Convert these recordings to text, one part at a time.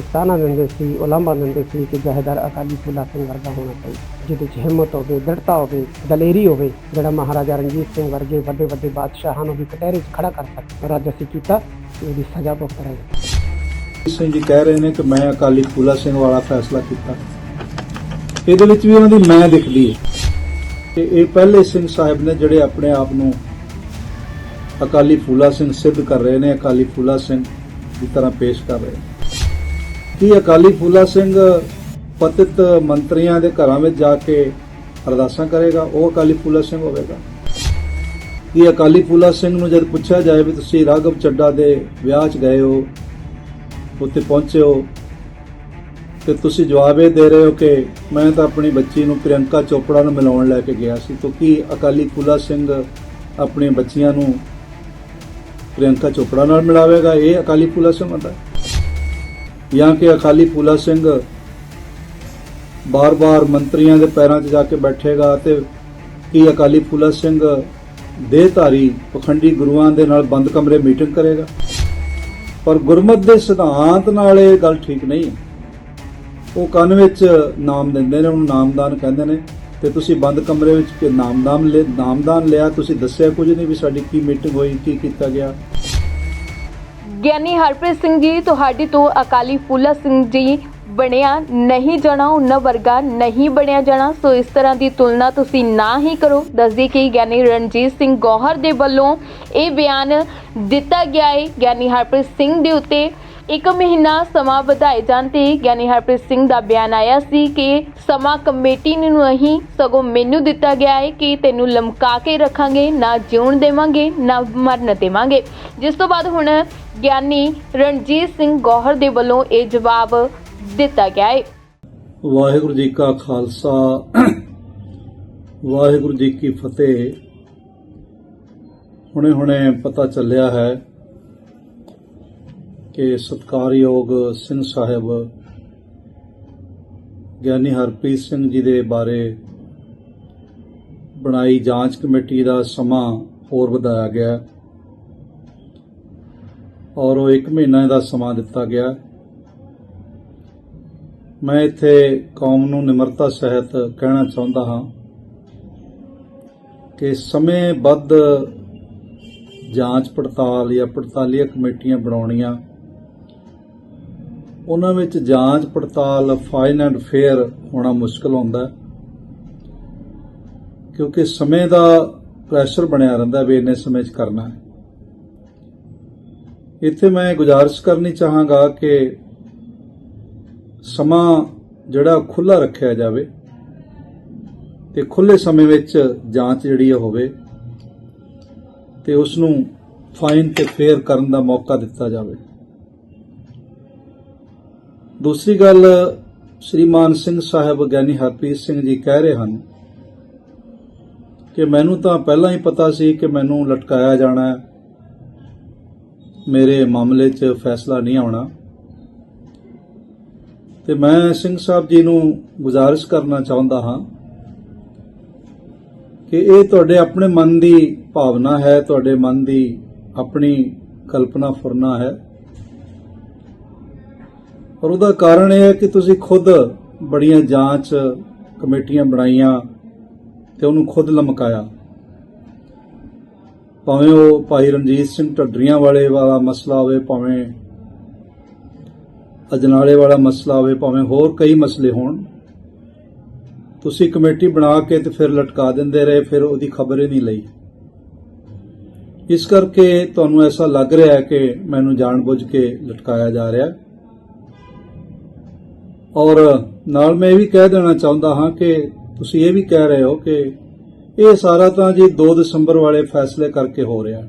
ਇੱਕ ਤਾਨਾ ਦਿੰਦੇ ਸੀ ਉਲਾਮਾ ਦਿੰਦੇ ਸੀ ਕਿ ਜਹੇਦਾਰ ਅਕਾਲੀ ਫੂਲਾ ਸਿੰਘ ਵਰਗਾ ਹੋਣਾ ਚਾਹੀਦਾ, ਜਿਹਦੇ 'ਚ ਹਿੰਮਤ ਹੋਵੇ, ਦ੍ਰਿੜਤਾ ਹੋਵੇ, ਦਲੇਰੀ ਹੋਵੇ, ਜਿਹੜਾ ਮਹਾਰਾਜਾ ਰਣਜੀਤ ਸਿੰਘ ਵਰਗੇ ਵੱਡੇ ਵੱਡੇ ਬਾਦਸ਼ਾਹਾਂ ਨੂੰ ਵੀ ਕਟਹਿਰੇ 'ਚ ਖੜਾ ਕਰ ਸਕੇ ਪਰ ਅੱਜ ਅਸੀਂ ਕੀਤਾ ਤੇ ਸਜ਼ਾ ਭੁਗਤ ਰਹੇ ਹਾਂ। ਸਿੰਘ ਜੀ ਕਹਿ ਰਹੇ ਨੇ ਕਿ ਮੈਂ ਅਕਾਲੀ ਫੂਲਾ ਸਿੰਘ ਵਾਲਾ ਫੈਸਲਾ ਕੀਤਾ। ਇਹਦੇ ਵਿੱਚ ਵੀ ਉਹਨਾਂ ਦੀ ਮੈਂ ਦਿਖਦੀ ਹੈ। ਕਿ ਇਹ ਪਹਿਲੇ ਸਿੰਘ ਸਾਹਿਬ ਨੇ ਜਿਹੜੇ ਆਪਣੇ ਆਪ ਨੂੰ ਅਕਾਲੀ ਫੂਲਾ ਸਿੰਘ ਸਿੱਧ ਕਰ ਰਹੇ ਨੇ, ਅਕਾਲੀ ਫੂਲਾ ਸਿੰਘ ਦੀ ਤਰ੍ਹਾਂ ਪੇਸ਼ ਕਰ ਰਹੇ ਨੇ। ਕੀ ਅਕਾਲੀ ਫੂਲਾ ਸਿੰਘ ਪਤਿਤ ਮੰਤਰੀਆਂ ਦੇ ਘਰਾਂ ਵਿੱਚ ਜਾ ਕੇ ਅਰਦਾਸਾਂ ਕਰੇਗਾ, ਉਹ ਅਕਾਲੀ ਫੂਲਾ ਸਿੰਘ ਹੋਵੇਗਾ ਕੀ ਅਕਾਲੀ ਫੂਲਾ ਸਿੰਘ ਨੂੰ ਜਦ ਪੁੱਛਿਆ ਜਾਏ ਵੀ ਤੁਸੀਂ ਰਾਘਵ ਚੱਡਾ ਦੇ ਵਿਆਹ 'ਚ ਗਏ ਹੋ, ਉੱਥੇ ਪਹੁੰਚੇ ਹੋ, ਤੇ ਤੁਸੀਂ ਜਵਾਬ ਇਹ ਦੇ ਰਹੇ ਹੋ ਕਿ ਮੈਂ ਤਾਂ ਆਪਣੀ ਬੱਚੀ ਨੂੰ ਪ੍ਰਿਯੰਕਾ ਚੋਪੜਾ ਨੂੰ ਮਿਲਾਉਣ ਲੈ ਕੇ ਗਿਆ ਸੀ ਤਾਂ ਕੀ ਅਕਾਲੀ ਫੂਲਾ ਸਿੰਘ ਆਪਣੀਆਂ ਬੱਚੀਆਂ ਨੂੰ ਪ੍ਰਿਯੰਕਾ ਚੋਪੜਾ ਨਾਲ ਮਿਲਾਵੇਗਾ, ਇਹ ਅਕਾਲੀ ਫੂਲਾ ਸਿੰਘ ਹੁੰਦਾ ਹੈ? ਜਾਂ ਕਿ ਅਕਾਲੀ ਫੂਲਾ ਸਿੰਘ ਬਾਰ-ਬਾਰ ਮੰਤਰੀਆਂ ਦੇ ਪੈਰਾਂ 'ਚ ਜਾ ਕੇ ਬੈਠੇਗਾ ਤੇ ਕੀ ਅਕਾਲੀ ਫੂਲਾ ਸਿੰਘ ਦੇਹਧਾਰੀ ਪਖੰਡੀ ਗੁਰੂਆਂ ਦੇ ਨਾਲ ਬੰਦ ਕਮਰੇ ਮੀਟਿੰਗ ਕਰੇਗਾ? ਪਰ ਗੁਰਮਤ ਦੇ ਸਿਧਾਂਤ ਨਾਲ ਇਹ ਗੱਲ ਠੀਕ ਨਹੀਂ ਹੈ। ਉਹ ਕੰਨ ਵਿੱਚ ਨਾਮ ਦਿੰਦੇ ਨੇ, ਉਹਨੂੰ ਨਾਮਦਾਨ ਕਹਿੰਦੇ ਨੇ ਤੇ ਤੁਸੀਂ ਬੰਦ ਕਮਰੇ ਵਿੱਚ ਕਿ ਨਾਮਦਾਨ ਲੈ, ਨਾਮਦਾਨ ਲਿਆ, ਤੁਸੀਂ ਦੱਸਿਆ ਕੁਝ ਨਹੀਂ ਵੀ ਸਾਡੀ ਕੀ ਮੀਟਿੰਗ ਹੋਈ, ਕੀ ਕੀਤਾ ਗਿਆ? ਗਿਆਨੀ ਹਰਪ੍ਰੀਤ ਸਿੰਘ ਜੀ, ਤੁਹਾਡੀ ਤੋਂ ਅਕਾਲੀ ਫੂਲਾ ਸਿੰਘ ਜੀ ਬਣਿਆ ਨਹੀਂ ਜਾਣਾ, ਉਹਨਾਂ ਵਰਗਾ ਨਹੀਂ ਬਣਿਆ ਜਾਣਾ। ਸੋ ਇਸ ਤਰ੍ਹਾਂ ਦੀ ਤੁਲਨਾ ਤੁਸੀਂ ਨਾ ਹੀ ਕਰੋ। ਦੱਸਦੀ ਕਿ ਗਿਆਨੀ ਰਣਜੀਤ ਸਿੰਘ ਗੌਹਰ ਦੇ ਵੱਲੋਂ ਇਹ ਬਿਆਨ ਦਿੱਤਾ ਗਿਆ ਹੈ। ਗਿਆਨੀ ਹਰਪ੍ਰੀਤ ਸਿੰਘ ਦੇ ਉੱਤੇ ਇੱਕ ਮਹੀਨਾ ਸਮਾਂ ਵਧਾਏ ਜਾਣ ਤੇ ਗਿਆਨੀ ਹਰਪ੍ਰੀਤ ਸਿੰਘ ਦਾ ਬਿਆਨ ਆਇਆ ਸੀ ਕਿ ਸਮਾਂ ਕਮੇਟੀ ਨੂੰ ਨਹੀਂ, ਸਗੋਂ ਮੈਨੂੰ ਦਿੱਤਾ ਗਿਆ ਹੈ ਕਿ ਤੈਨੂੰ ਲਮਕਾ ਕੇ ਰੱਖਾਂਗੇ, ਨਾ ਜਿਉਣ ਦੇਵਾਂਗੇ, ਨਾ ਮਰਨ ਦੇਵਾਂਗੇ। ਜਿਸ ਤੋਂ ਬਾਅਦ ਹੁਣ ਗਿਆਨੀ ਰਣਜੀਤ ਸਿੰਘ ਗੌਹਰ ਦੇ ਵੱਲੋਂ ਇਹ ਜਵਾਬ ਦਿੱਤਾ ਗਿਆ ਹੈ। ਵਾਹਿਗੁਰੂ ਜੀ ਕਾ ਖਾਲਸਾ, ਵਾਹਿਗੁਰੂ ਜੀ ਕੀ ਫਤਿਹ। ਹੁਣੇ ਹੁਣੇ ਪਤਾ ਚੱਲਿਆ ਹੈ ਕਿ ਸਤਕਾਰਯੋਗ ਸਿੰਘ ਸਾਹਿਬ, ਗਿਆਨੀ ਹਰਪ੍ਰੀਤ ਸਿੰਘ ਜੀ ਦੇ ਬਾਰੇ ਬਣਾਈ ਜਾਂਚ ਕਮੇਟੀ ਦਾ ਸਮਾਂ ਹੋਰ ਵਧਾਇਆ ਗਿਆ। ਔਰ ਉਹ 1 ਮਹੀਨਾ ਦਾ ਸਮਾਂ ਦਿੱਤਾ ਗਿਆ। ਮੈਂ ਇੱਥੇ ਕੌਮ ਨੂੰ ਨਿਮਰਤਾ ਸਹਿਤ ਕਹਿਣਾ ਚਾਹੁੰਦਾ ਹਾਂ ਕਿ ਸਮੇਂਬੱਧ ਜਾਂਚ ਪੜਤਾਲ ਜਾਂ ਪੜਤਾਲੀਆ ਕਮੇਟੀਆਂ ਬਣਾਉਣੀਆਂ ਉਹਨਾਂ ਵਿੱਚ ਜਾਂਚ ਪੜਤਾਲ ਫਾਈਨ ਐਂਡ ਫੇਅਰ ਹੋਣਾ ਮੁਸ਼ਕਲ ਹੁੰਦਾ ਕਿਉਂਕਿ ਸਮੇਂ ਦਾ ਪ੍ਰੈਸ਼ਰ ਬਣਿਆ ਰਹਿੰਦਾ ਵੀ ਇੰਨੇ ਸਮੇਂ 'ਚ ਕਰਨਾ ਹੈ। ਇੱਥੇ ਮੈਂ ਗੁਜ਼ਾਰਿਸ਼ ਕਰਨੀ ਚਾਹਾਂਗਾ ਕਿ ਸਮਾਂ ਜਿਹੜਾ ਖੁੱਲਾ ਰੱਖਿਆ ਜਾਵੇ ਤੇ ਖੁੱਲੇ ਸਮੇਂ ਵਿੱਚ ਜਾਂਚ ਜਿਹੜੀ ਉਹ ਹੋਵੇ ਤੇ ਉਸ ਨੂੰ ਫਾਈਨ ਤੇ ਫੇਅਰ ਕਰਨ ਦਾ ਮੌਕਾ ਦਿੱਤਾ ਜਾਵੇ। ਦੂਸਰੀ ਗੱਲ ਸ਼੍ਰੀਮਾਨ ਸਿੰਘ ਸਾਹਿਬ ਗਿਆਨੀ ਹਰਪ੍ਰੀਤ ਸਿੰਘ ਜੀ ਕਹਿ ਰਹੇ ਹਨ ਕਿ ਮੈਨੂੰ ਤਾਂ ਪਹਿਲਾਂ ਹੀ ਪਤਾ ਸੀ ਕਿ ਮੈਨੂੰ ਲਟਕਾਇਆ ਜਾਣਾ ਹੈ। ਮੇਰੇ ਮਾਮਲੇ 'ਚ ਫੈਸਲਾ ਨਹੀਂ ਆਉਣਾ। ਤੇ ਮੈਂ ਸਿੰਘ ਸਾਹਿਬ ਜੀ ਨੂੰ ਗੁਜ਼ਾਰਿਸ਼ ਕਰਨਾ ਚਾਹੁੰਦਾ ਹਾਂ ਕਿ ਇਹ ਤੁਹਾਡੇ ਆਪਣੇ ਮਨ ਦੀ ਭਾਵਨਾ ਹੈ, ਤੁਹਾਡੇ ਮਨ ਦੀ ਆਪਣੀ ਕਲਪਨਾ ਫੁਰਨਾ ਹੈ। ਔਰ ਉਹਦਾ ਕਾਰਨ ਇਹ ਹੈ ਕਿ ਤੁਸੀਂ ਖੁਦ ਬੜੀਆਂ ਜਾਂਚ ਕਮੇਟੀਆਂ ਬਣਾਈਆਂ ਤੇ ਉਹਨੂੰ ਖੁਦ ਲਮਕਾਇਆ। ਭਾਵੇਂ ਉਹ ਭਾਈ ਰਣਜੀਤ ਸਿੰਘ ਢੱਡਰੀਆਂ ਵਾਲੇ ਵਾਲਾ ਮਸਲਾ ਹੋਵੇ, ਭਾਵੇਂ ਅਜਨਾਲੇ ਵਾਲਾ ਮਸਲਾ ਹੋਵੇ, ਭਾਵੇਂ ਹੋਰ ਕਈ ਮਸਲੇ ਹੋਣ, ਤੁਸੀਂ ਕਮੇਟੀ ਬਣਾ ਕੇ ਤੇ ਫਿਰ ਲਟਕਾ ਦਿੰਦੇ ਰਹੇ, ਫਿਰ ਉਹਦੀ ਖਬਰ ਹੀ ਨਹੀਂ ਲਈ। ਇਸ ਕਰਕੇ ਤੁਹਾਨੂੰ ਐਸਾ ਲੱਗ ਰਿਹਾ ਹੈ ਕਿ ਮੈਨੂੰ ਜਾਣਬੁੱਝ ਕੇ ਲਟਕਾਇਆ ਜਾ ਰਿਹਾ ਹੈ। ਔਰ ਨਾਲ ਮੈਂ ਇਹ ਵੀ ਕਹਿ ਦੇਣਾ ਚਾਹੁੰਦਾ ਹਾਂ ਕਿ ਤੁਸੀਂ ਇਹ ਵੀ ਕਹਿ ਰਹੇ ਹੋ ਕਿ ਇਹ ਸਾਰਾ ਤਾਂ ਜੀ 2 ਦਸੰਬਰ ਵਾਲੇ ਫੈਸਲੇ ਕਰਕੇ ਹੋ ਰਿਹਾ।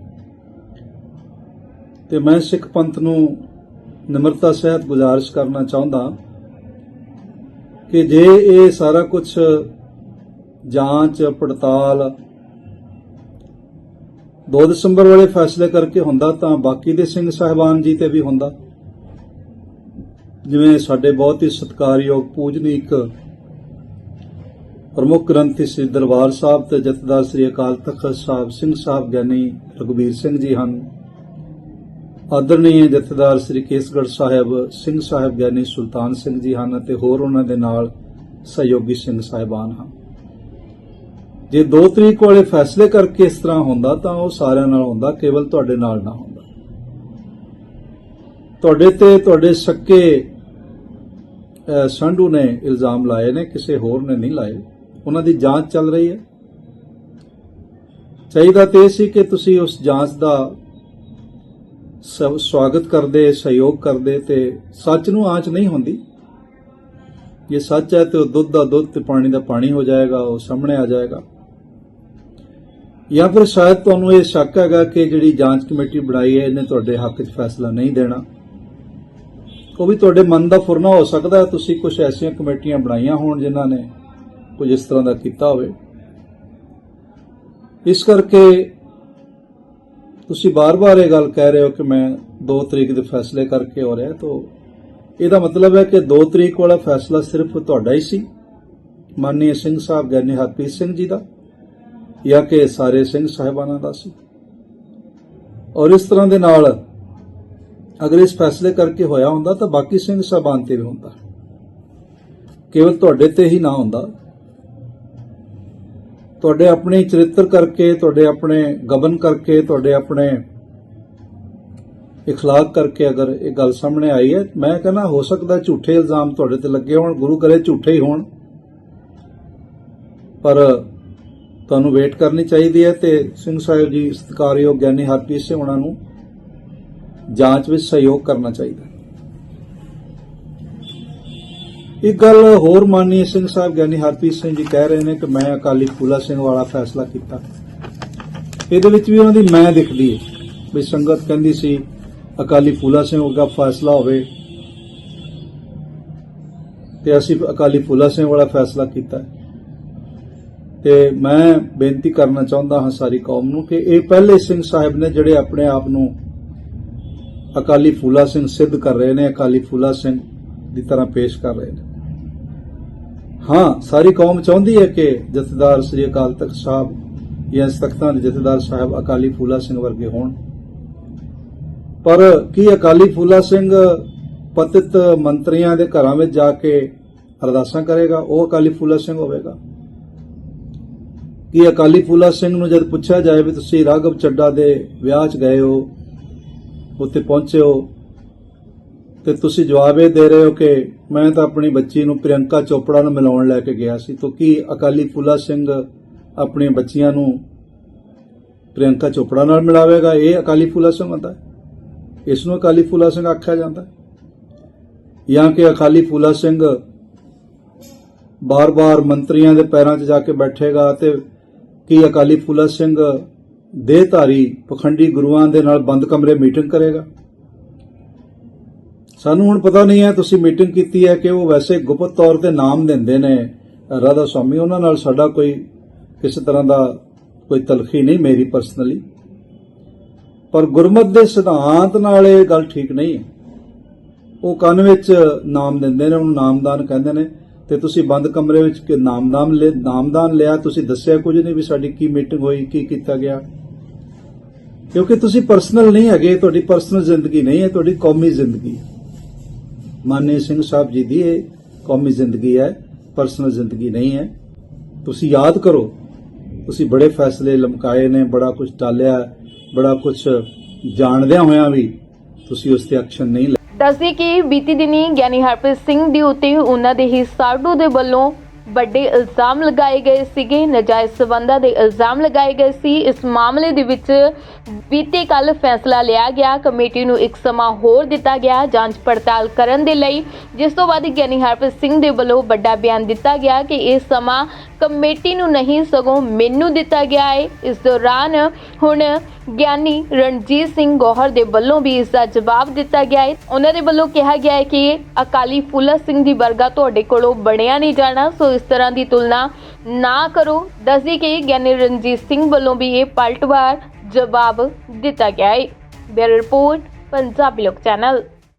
ਤੇ ਮੈਂ ਸਿੱਖ ਪੰਥ ਨੂੰ ਨਿਮਰਤਾ ਸਹਿਤ ਗੁਜ਼ਾਰਿਸ਼ ਕਰਨਾ ਚਾਹੁੰਦਾ ਕਿ ਜੇ ਇਹ ਸਾਰਾ ਕੁਝ ਜਾਂਚ, ਪੜਤਾਲ 2 ਦਸੰਬਰ ਵਾਲੇ ਫੈਸਲੇ ਕਰਕੇ ਹੁੰਦਾ ਤਾਂ ਬਾਕੀ ਦੇ ਸਿੰਘ ਸਾਹਿਬਾਨ ਜੀ ਤੇ ਵੀ ਹੁੰਦਾ। ਜਿਵੇਂ ਸਾਡੇ ਬਹੁਤ ਹੀ ਸਤਿਕਾਰਯੋਗ ਪੂਜਨੀਕ ਪ੍ਰਮੁੱਖ ਗ੍ਰੰਥੀ ਸ੍ਰੀ ਦਰਬਾਰ ਸਾਹਿਬ ਤੇ ਜਥੇਦਾਰ ਸ੍ਰੀ ਅਕਾਲ ਤਖਤ ਸਾਹਿਬ, ਸਿੰਘ ਸਾਹਿਬ ਗਿਆਨੀ ਰਘੁਬੀਰ ਸਿੰਘ ਜੀ ਹਨ। ਆਦਰਣੀय ਜਥੇਦਾਰ ਸ੍ਰੀ ਕੇਸਗੜ੍ਹ ਸਾਹਿਬ, ਸਿੰਘ ਸਾਹਿਬ ਗਿਆਨੀ ਸੁਲਤਾਨ ਸਿੰਘ ਜੀ ਹਨ ਅਤੇ ਹੋਰ ਉਹਨਾਂ ਦੇ ਨਾਲ ਸਹਿਯੋਗੀ ਸਿੰਘ ਸਾਹਿਬਾਨ ਹਨ। ਜੇ 2 ਤਰੀਕ ਵਾਲੇ ਫੈਸਲੇ ਕਰਕੇ ਇਸ ਤਰ੍ਹਾਂ ਹੁੰਦਾ ਤਾਂ ਉਹ ਸਾਰਿਆਂ ਨਾਲ ਹੁੰਦਾ, ਕੇਵਲ ਤੁਹਾਡੇ ਨਾਲ ਨਾ ਹੁੰਦਾ। ਤੁਹਾਡੇ ਤੇ ਤੁਹਾਡੇ ਸੱਕੇ ਸੰਧੂ ਨੇ ਇਲਜ਼ਾਮ ਲਾਏ ਨੇ, ਕਿਸੇ ਹੋਰ ਨੇ ਨਹੀਂ ਲਾਏ। ਉਹਨਾਂ ਦੀ ਜਾਂਚ ਚੱਲ ਰਹੀ ਹੈ। ਚਾਹੀਦਾ ਤੇ ਇਹ ਸੀ ਕਿ ਤੁਸੀਂ ਉਸ ਜਾਂਚ ਦਾ ਸਵਾਗਤ ਕਰਦੇ, ਸਹਿਯੋਗ ਕਰਦੇ ਤੇ ਸੱਚ ਨੂੰ ਆਂਚ ਨਹੀਂ ਹੁੰਦੀ। ਜੇ ਸੱਚ ਹੈ ਤੇ ਉਹ ਦੁੱਧ ਦਾ ਦੁੱਧ ਤੇ ਪਾਣੀ ਦਾ ਪਾਣੀ ਹੋ ਜਾਏਗਾ, ਉਹ ਸਾਹਮਣੇ ਆ ਜਾਏਗਾ। ਜਾਂ ਫਿਰ ਸ਼ਾਇਦ ਤੁਹਾਨੂੰ ਇਹ ਸ਼ੱਕ ਹੈਗਾ ਕਿ ਜਿਹੜੀ ਜਾਂਚ ਕਮੇਟੀ ਬਣਾਈ ਹੈ, ਇਹਨੇ ਤੁਹਾਡੇ ਹੱਕ 'ਚ ਫੈਸਲਾ ਨਹੀਂ ਦੇਣਾ। ਉਹ ਵੀ ਤੁਹਾਡੇ ਮਨ ਦਾ ਫੁਰਨਾ ਹੋ ਸਕਦਾ ਤੁਸੀਂ ਕੁਝ ਐਸੀਆਂ ਕਮੇਟੀਆਂ ਬਣਾਈਆਂ ਹੋਣ ਜਿਨ੍ਹਾਂ ਨੇ ਕੁਝ ਇਸ ਤਰ੍ਹਾਂ ਦਾ ਕੀਤਾ ਹੋਵੇ। ਇਸ ਕਰਕੇ ਤੁਸੀਂ ਬਾਰ-ਬਾਰ ਇਹ ਗੱਲ ਕਹਿ ਰਹੇ ਹੋ ਕਿ ਮੈਂ 2 ਤਰੀਕ ਦੇ ਫੈਸਲੇ ਕਰਕੇ ਹੋ ਰਿਹਾ, ਤਾਂ ਇਹਦਾ ਮਤਲਬ ਹੈ ਕਿ 2 ਤਰੀਕ ਵਾਲਾ ਫੈਸਲਾ ਸਿਰਫ ਤੁਹਾਡਾ ਹੀ ਸੀ ਮਾਨਨੀय ਸਿੰਘ ਸਾਹਿਬ, ਗਿਆਨੀ ਹਰਪ੍ਰੀਤ ਸਿੰਘ ਜੀ ਦਾ, ਜਾਂ ਕਿ ਸਾਰੇ ਸਿੰਘ ਸਾਹਿਬਾਨਾਂ ਦਾ ਸੀ। ਔਰ ਇਸ ਤਰ੍ਹਾਂ ਦੇ ਨਾਲ ਅਗਰ ਇਸ ਫੈਸਲੇ ਕਰਕੇ ਹੋਇਆ ਹੁੰਦਾ ਤਾਂ ਬਾਕੀ ਸਿੰਘ ਸਾਹਿਬਾਨ ਤੇ ਵੀ ਹੁੰਦਾ। ਕੇਵਲ ਤੁਹਾਡੇ ਤੇ ਹੀ ਨਾ ਹੁੰਦਾ। ਤੁਹਾਡੇ ਆਪਣੇ ਚਰਿੱਤਰ ਕਰਕੇ, ਤੁਹਾਡੇ ਆਪਣੇ ਗਬਨ ਕਰਕੇ, ਤੁਹਾਡੇ ਆਪਣੇ ਇਖਲਾਕ ਕਰਕੇ ਅਗਰ ਇਹ ਗੱਲ ਸਾਹਮਣੇ ਆਈ ਹੈ, ਮੈਂ ਕਹਿੰਦਾ ਹੋ ਸਕਦਾ ਝੂਠੇ ਇਲਜ਼ਾਮ ਤੁਹਾਡੇ ਤੇ ਲੱਗੇ ਹੋਣ, ਗੁਰੂ ਕਰੇ ਝੂਠੇ ਹੀ ਹੋਣ। ਪਰ ਤੁਹਾਨੂੰ ਵੇਟ ਕਰਨੀ ਚਾਹੀਦੀ ਹੈ ਤੇ ਸਿੰਘ ਸਾਹਿਬ ਜੀ ਸਤਿਕਾਰਯੋਗ ਗਿਆਨੀ ਹਰਪ੍ਰੀਤ ਸਿੰਘ ਉਹਨਾਂ ਨੂੰ ਜਾਂਚ ਵਿੱਚ ਸਹਿਯੋਗ ਕਰਨਾ ਚਾਹੀਦਾ ਇੱਕ ਗੱਲ ਹੋਰ ਮਾਨਨੀय ਸਿੰਘ ਸਾਹਿਬ ਗਿਆਨੀ ਹਰਪ੍ਰੀਤ ਸਿੰਘ ਜੀ ਕਹਿ ਰਹੇ ਨੇ ਕਿ ਮੈਂ ਅਕਾਲੀ ਫੂਲਾ ਸਿੰਘ ਵਾਲਾ ਫੈਸਲਾ ਕੀਤਾ। ਇਹਦੇ ਵਿੱਚ ਵੀ ਉਹਨਾਂ ਦੀ ਮੈਂ ਦਿਖਦੀ ਹੈ ਵੀ ਸੰਗਤ ਕਹਿੰਦੀ ਸੀ, ਅਕਾਲੀ ਫੂਲਾ ਸਿੰਘ ਵਰਗਾ ਫੈਸਲਾ ਹੋਵੇ। ਤੇ ਅਸੀਂ ਅਕਾਲੀ ਫੂਲਾ ਸਿੰਘ ਵਾਲਾ ਫੈਸਲਾ ਕੀਤਾ। ਤੇ ਮੈਂ ਬੇਨਤੀ ਕਰਨਾ ਚਾਹੁੰਦਾ ਹਾਂ ਸਾਰੀ ਕੌਮ ਨੂੰ ਕਿ ਇਹ ਪਹਿਲੇ ਸਿੰਘ ਸਾਹਿਬ ਨੇ ਜਿਹੜੇ ਆਪਣੇ ਆਪ ਨੂੰ ਅਕਾਲੀ ਫੂਲਾ ਸਿੰਘ ਸਿੱਧ ਕਰ ਰਹੇ ਨੇ, ਅਕਾਲੀ ਫੂਲਾ ਸਿੰਘ ਦੀ ਤਰ੍ਹਾਂ ਪੇਸ਼ ਕਰ ਰਹੇ ਨੇ। ਹਾਂ, ਸਾਰੀ ਕੌਮ ਚਾਹੁੰਦੀ ਹੈ ਕਿ ਜਥੇਦਾਰ ਸ੍ਰੀ ਅਕਾਲ ਤਖਤ ਸਾਹਿਬ ਜਾਂ ਸਖ਼ਤਾਂ ਦੇ ਜਥੇਦਾਰ ਸਾਹਿਬ ਅਕਾਲੀ ਫੂਲਾ ਸਿੰਘ ਵਰਗੇ ਹੋਣ। ਪਰ ਕੀ ਅਕਾਲੀ ਫੂਲਾ ਸਿੰਘ ਪਤਿਤ ਮੰਤਰੀਆਂ ਦੇ ਘਰਾਂ ਵਿੱਚ ਜਾ ਕੇ ਅਰਦਾਸਾਂ ਕਰੇਗਾ? ਉਹ ਅਕਾਲੀ ਫੂਲਾ ਸਿੰਘ ਹੋਵੇਗਾ। ਕਿ ਅਕਾਲੀ ਫੂਲਾ ਸਿੰਘ ਨੂੰ ਜਦ ਪੁੱਛਿਆ ਜਾਏ ਵੀ ਤੁਸੀਂ ਰਾਘਵ ਚੱਡਾ ਦੇ ਵਿਆਹ 'ਚ ਗਏ ਹੋ ਉੱਥੇ ਪਹੁੰਚੇ ਹੋ ਤੇ ਤੁਸੀਂ ਜਵਾਬ ਇਹ ਦੇ ਰਹੇ ਹੋ ਕਿ ਮੈਂ ਤਾਂ ਆਪਣੀ ਬੱਚੀ ਨੂੰ ਪ੍ਰਿਯੰਕਾ ਚੋਪੜਾ ਨੂੰ ਮਿਲਾਉਣ ਲੈ ਕੇ ਗਿਆ ਸੀ, ਤਾਂ ਕੀ ਅਕਾਲੀ ਫੂਲਾ ਸਿੰਘ ਆਪਣੀਆਂ ਬੱਚੀਆਂ ਨੂੰ ਪ੍ਰਿਯੰਕਾ ਚੋਪੜਾ ਨਾਲ ਮਿਲਾਵੇਗਾ? ਇਹ ਅਕਾਲੀ ਫੂਲਾ ਸਿੰਘ ਹੁੰਦਾ ਇਸ ਨੂੰ ਅਕਾਲੀ ਫੂਲਾ ਸਿੰਘ ਆਖਿਆ ਜਾਂਦਾ ਜਾਂ ਕਿ ਅਕਾਲੀ ਫੂਲਾ ਸਿੰਘ ਬਾਰ-ਬਾਰ ਮੰਤਰੀਆਂ ਦੇ ਪੈਰਾਂ 'ਚ ਜਾ ਕੇ ਬੈਠੇਗਾ ਤੇ ਕੀ ਅਕਾਲੀ ਫੂਲਾ ਸਿੰਘ ਦੇਹਧਾਰੀ ਪਖੰਡੀ ਗੁਰੂਆਂ ਦੇ ਨਾਲ ਬੰਦ ਕਮਰੇ ਮੀਟਿੰਗ ਕਰੇਗਾ। ਸਾਨੂੰ ਹੁਣ ਪਤਾ ਨਹੀਂ ਹੈ ਤੁਸੀਂ ਮੀਟਿੰਗ ਕੀਤੀ ਹੈ ਕਿ ਉਹ ਵੈਸੇ ਗੁਪਤ ਤੌਰ ਤੇ ਨਾਮ ਦਿੰਦੇ ਨੇ। ਰਾਧਾ ਸਵਾਮੀ, ਉਹਨਾਂ ਨਾਲ ਸਾਡਾ ਕੋਈ ਕਿਸੇ ਤਰ੍ਹਾਂ ਦਾ ਕੋਈ ਤਲਖੀ ਨਹੀਂ ਮੇਰੀ ਪਰਸਨਲੀ ਪਰ ਗੁਰਮਤ ਦੇ ਸਿਧਾਂਤ ਨਾਲ ਇਹ ਗੱਲ ਠੀਕ ਨਹੀਂ ਹੈ। ਉਹ ਕੰਨ ਵਿੱਚ ਨਾਮ ਦਿੰਦੇ ਨੇ, ਉਹਨੂੰ ਨਾਮਦਾਨ ਕਹਿੰਦੇ ਨੇ। ਤੇ ਤੁਸੀਂ ਬੰਦ ਕਮਰੇ ਵਿੱਚ ਨਾਮਦਾਨ ਲੈ, ਨਾਮਦਾਨ ਲਿਆ, ਤੁਸੀਂ ਦੱਸਿਆ ਕੁਝ ਨਹੀਂ ਵੀ ਸਾਡੀ ਕੀ ਮੀਟਿੰਗ ਹੋਈ, ਕੀ ਕੀਤਾ ਗਿਆ। ਕਿਉਂਕਿ ਤੁਸੀਂ ਪਰਸਨਲ ਨਹੀਂ ਹੈਗੇ, ਤੁਹਾਡੀ ਪਰਸਨਲ ਜ਼ਿੰਦਗੀ ਨਹੀਂ ਹੈ, ਤੁਹਾਡੀ ਕੌਮੀ ਜ਼ਿੰਦਗੀ ਹੈ। ਸਿੰਘ ਸਾਹਿਬ ਜੀ ਦੀ ਇਹ ਕੌਮੀ ਜ਼ਿੰਦਗੀ ਹੈ ਪਰਸਨਲ ਜ਼ਿੰਦਗੀ ਨਹੀਂ ਹੈ। ਤੁਸੀਂ ਯਾਦ ਕਰੋ, ਤੁਸੀਂ ਬੜੇ ਫੈਸਲੇ ਲਮਕਾਏ ਨੇ, ਬੜਾ ਕੁਝ ਟਾਲਿਆ, ਬੜਾ ਕੁਝ ਜਾਣਦਿਆਂ ਹੋਇਆਂ ਵੀ ਤੁਸੀਂ ਉਸ ਤੇ ਐਕਸ਼ਨ ਨਹੀਂ ਲਿਆ ਦੱਸਦੇ ਕਿ ਬੀਤੀ ਦਿਨੀ ਗਿਆਨੀ ਹਰਪ੍ਰੀਤ ਸਿੰਘ ਦੇ ਉੱਤੇ ਉਹਨਾਂ ਦੇ ਹੀ ਸਾਡੂ ਦੇ ਵੱਲੋਂ ਵੱਡੇ ਇਲਜ਼ਾਮ ਲਗਾਏ ਗਏ ਸੀਗੇ, ਨਜਾਇਜ਼ ਸਬੰਧਾਂ ਦੇ ਇਲਜ਼ਾਮ ਲਗਾਏ ਗਏ ਸੀ। ਇਸ ਮਾਮਲੇ ਦੇ ਵਿੱਚ ਬੀਤੇ ਕੱਲ ਫੈਸਲਾ ਲਿਆ ਗਿਆ। ਕਮੇਟੀ ਨੂੰ ਇੱਕ ਸਮਾਂ ਹੋਰ ਦਿੱਤਾ ਗਿਆ ਜਾਂਚ ਪੜਤਾਲ ਕਰਨ ਦੇ ਲਈ। ਜਿਸ ਤੋਂ ਬਾਅਦ ਗਿਆਨੀ ਹਰਪ੍ਰੀਤ ਸਿੰਘ ਦੇ ਵੱਲੋਂ ਵੱਡਾ ਬਿਆਨ ਦਿੱਤਾ ਗਿਆ ਕਿ ਇਹ ਸਮਾਂ ਕਮੇਟੀ ਨੂੰ ਨਹੀਂ, ਸਗੋਂ ਮੈਨੂੰ ਦਿੱਤਾ ਗਿਆ ਹੈ ਇਸ ਦੌਰਾਨ ਹੁਣ ਗਿਆਨੀ ਰਣਜੀਤ ਸਿੰਘ ਗੋਹਰ ਦੇ ਵੱਲੋਂ ਵੀ ਇਸ ਦਾ ਜਵਾਬ ਦਿੱਤਾ ਗਿਆ ਹੈ ਉਹਨਾਂ ਦੇ ਵੱਲੋਂ ਕਿਹਾ ਗਿਆ ਹੈ ਕਿ ਅਕਾਲੀ ਫੂਲਾ ਸਿੰਘ ਦੀ ਵਰਗਾ ਤੁਹਾਡੇ ਕੋਲੋਂ ਬਣਿਆ ਨਹੀਂ ਜਾਣਾ, ਸੋ ਇਸ ਤਰ੍ਹਾਂ ਦੀ ਤੁਲਨਾ ਨਾ ਕਰੋ। ਦੱਸਦੀ ਕਿ ਗਿਆਨੀ ਰਣਜੀਤ ਸਿੰਘ ਵੱਲੋਂ ਵੀ ਇਹ ਪਲਟਵਾਰ ਜਵਾਬ ਦਿੱਤਾ ਗਿਆ ਹੈ ਬੇਰ ਰਿਪੋਰਟ, ਪੰਜਾਬੀ ਲੋਕ ਚੈਨਲ।